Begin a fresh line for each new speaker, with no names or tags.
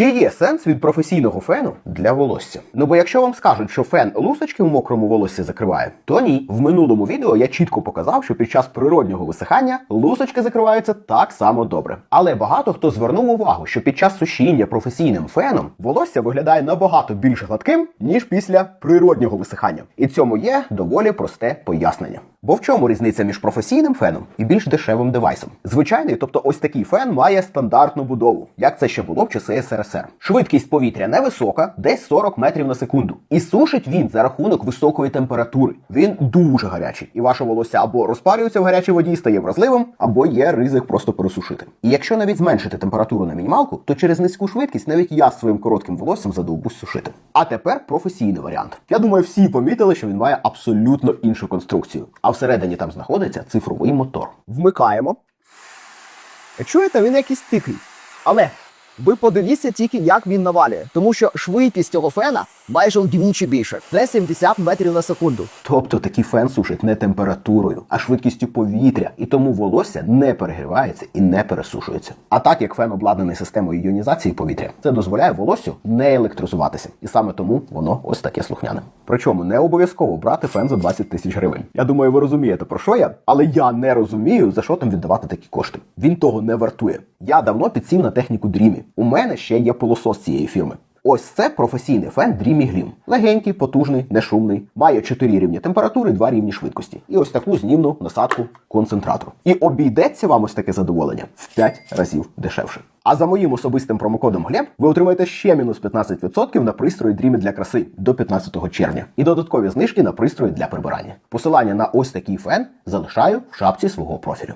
Чи є сенс від професійного фену для волосся? Ну бо якщо вам скажуть, що фен лусочки в мокрому волоссі закриває, то ні. В минулому відео я чітко показав, що під час природнього висихання лусочки закриваються так само добре. Але багато хто звернув увагу, що під час сушіння професійним феном волосся виглядає набагато більш гладким, ніж після природнього висихання. І цьому є доволі просте пояснення. Бо в чому різниця між професійним феном і більш дешевим девайсом? Звичайний, тобто ось такий фен має стандартну будову, як це ще було в часи СРСР. Швидкість повітря невисока, десь 40 метрів на секунду. І сушить він за рахунок високої температури. Він дуже гарячий, і ваше волосся або розпарюється в гарячій воді, стає вразливим, або є ризик просто пересушити. І якщо навіть зменшити температуру на мінімалку, то через низьку швидкість навіть я своїм коротким волоссям задовбусь сушити. А тепер професійний варіант. Я думаю, всі помітили, що він має абсолютно іншу конструкцію. А всередині там знаходиться цифровий мотор.
Вмикаємо. Чуєте, він якийсь тихий. Але ви подивіться тільки, як він навалює, тому що швидкість цього фена майже вдвічі більше. Це 70 метрів на секунду.
Тобто такий фен сушить не температурою, а швидкістю повітря, і тому волосся не перегрівається і не пересушується. А так як фен обладнаний системою іонізації повітря, це дозволяє волоссю не електризуватися. І саме тому воно ось таке слухняне. Причому не обов'язково брати фен за 20 тисяч гривень. Я думаю, ви розумієте про що я, але я не розумію, за що там віддавати такі кошти. Він того не вартує. Я давно підсів на техніку Dreamy. У мене ще є пилосос цієї фірми. Ось це професійний фен Dreamy Green. Легенький, потужний, нешумний, має 4 рівні температури, 2 рівні швидкості. І ось таку знімну насадку концентратору. І обійдеться вам ось таке задоволення в 5 разів дешевше. А за моїм особистим промокодом Глеб ви отримаєте ще мінус 15% на пристрої Dreamy для краси до 15 червня. І додаткові знижки на пристрої для прибирання. Посилання на ось такий фен залишаю в шапці свого профілю.